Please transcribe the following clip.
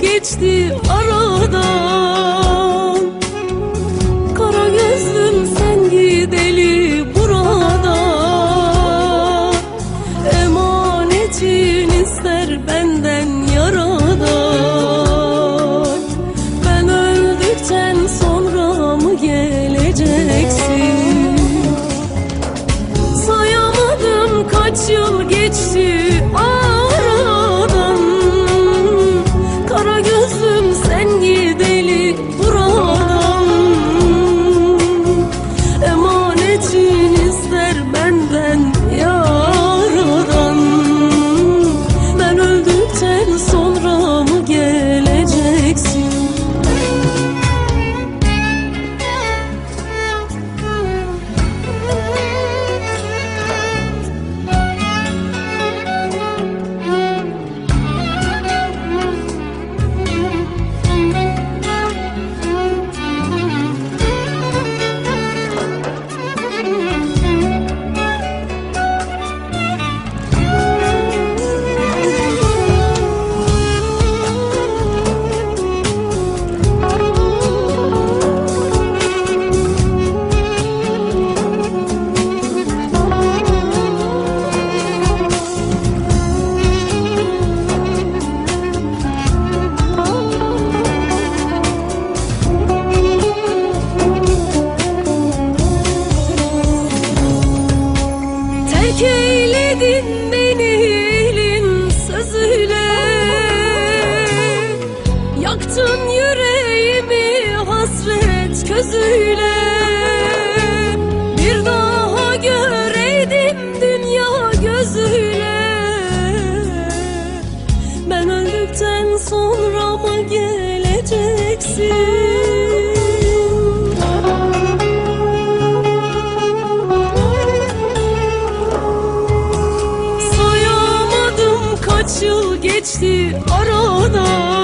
geçti aradan. Kara gözlüm sen gideli buradan. Emanetin ister benden yaradan. Ben öldükten sonra mı geleceksin? Sayamadım kaç yıl geçti aradan göz közüyle Bir daha göreydim dünya gözüyle Ben öldükten sonra mı geleceksin? geçti aradan